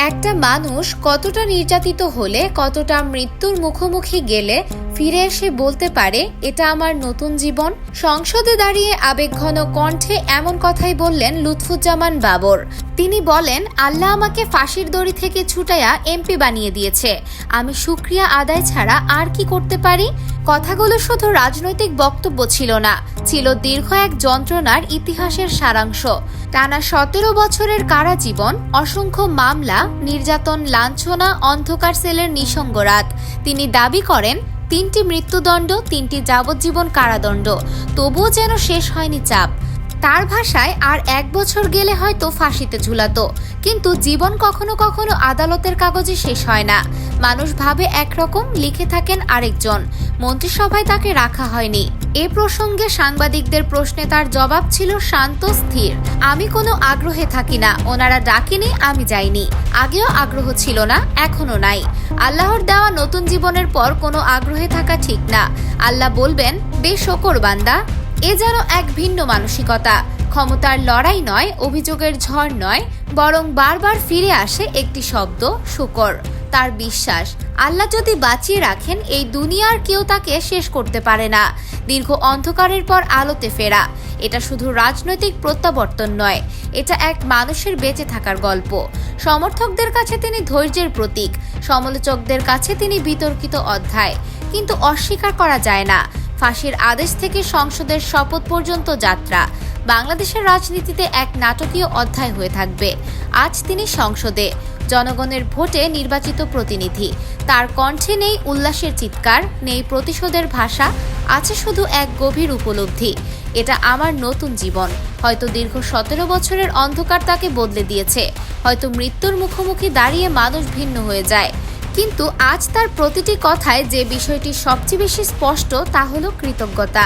একটা মানুষ কতটা নির্যাতিত হলে কতটা মৃত্যুর মুখোমুখি গেলে ফিরে এসে বলতে পারে, এটা আমার নতুন জীবন। সংসদে দাঁড়িয়ে আবেগঘন কণ্ঠে এমন কথাই বললেন লুৎফুজ্জামান বাবর। তিনি বলেন, আল্লাহ আমাকে ফাঁসির দড়ি থেকে ছুটাইয়া এমপি বানিয়ে দিয়েছে। আমি সুক্রিয়া আদায় ছাড়া আর কি করতে পারি? কথাগুলো শুধু রাজনৈতিক বক্তব্য ছিল না, ছিল দীর্ঘ এক যন্ত্রণার ইতিহাসের সারাংশ। টানা সতেরো বছরের কারা জীবন অসংখ্য মামলা, নির্যাতন, লাঞ্ছনা, অন্ধকার সেলের নিঃসঙ্গ রাত। তিনি দাবি করেন তিনটি মৃত্যুদণ্ড তিনটি যাবজ্জীবন কারাদণ্ড। তবুও যেন শেষ হয়নি চাপ। তার ভাষায় আর এক বছর গেলে হয়তো ফাঁসিতে ঝুলাতো। কিন্তু জীবন কখনো কখনো আদালতের কাগজে শেষ হয় না। মানুষ ভাবে একরকম, লিখে থাকেন আরেকজন। মন্ত্রিসভায় তাকে রাখা হয়নি। এ প্রসঙ্গে সাংবাদিকদের প্রশ্নে তার জবাব ছিল শান্ত, স্থির। আমি কোনো আগ্রহে থাকি না। ওনারা ডাকেনি, আমি যাইনি। আগেও আগ্রহ ছিল না এখনও নাই। আল্লাহর দেওয়া নতুন জীবনের পর কোনো আগ্রহে থাকা ঠিক না। আল্লাহ বলবেন বেশকর বান্দা এ যেন এক ভিন্ন মানসিকতা। ক্ষমতার লড়াই নয়, অভিযোগের ঝড় নয়, বরং বারবার ফিরে আসে একটি শব্দ, শুকর। তার বিশ্বাস, আল্লাহ যদি বাঁচিয়ে রাখেন, এই দুনিয়ার কেউ তাকে শেষ করতে পারে না। দীর্ঘ অন্ধকারের পর আলোতে ফেরা। এটা শুধু রাজনৈতিক প্রত্যাবর্তন নয়, এটা এক মানুষের বেঁচে থাকার গল্প। সমর্থকদের কাছে তিনি ধৈর্যের প্রতীক, সমালোচকদের কাছে তিনি বিতর্কিত অধ্যায়। কিন্তু অস্বীকার করা যায় না। ফাঁসির আদেশ থেকে সংসদের শপথ পর্যন্ত যাত্রা। বাংলাদেশের রাজনীতিতে এক নাটকীয় অধ্যায় হয়ে থাকবে। আজ তিনি সংসদে। জনগণের ভোটে নির্বাচিত প্রতিনিধি। তার কণ্ঠে নেই উল্লাসের চিৎকার, নেই প্রতিশোধের ভাষা, আছে শুধু এক গভীর উপলব্ধি। এটা আমার নতুন জীবন। হয়তো দীর্ঘ সতেরো বছরের অন্ধকার তাকে বদলে দিয়েছে। হয়তো মৃত্যুর মুখোমুখি দাঁড়িয়ে মানুষ ভিন্ন হয়ে যায়। কিন্তু আজ তার প্রতিটি কথায় যে বিষয়টি সবচেয়ে বেশি স্পষ্ট তা হলো কৃতজ্ঞতা।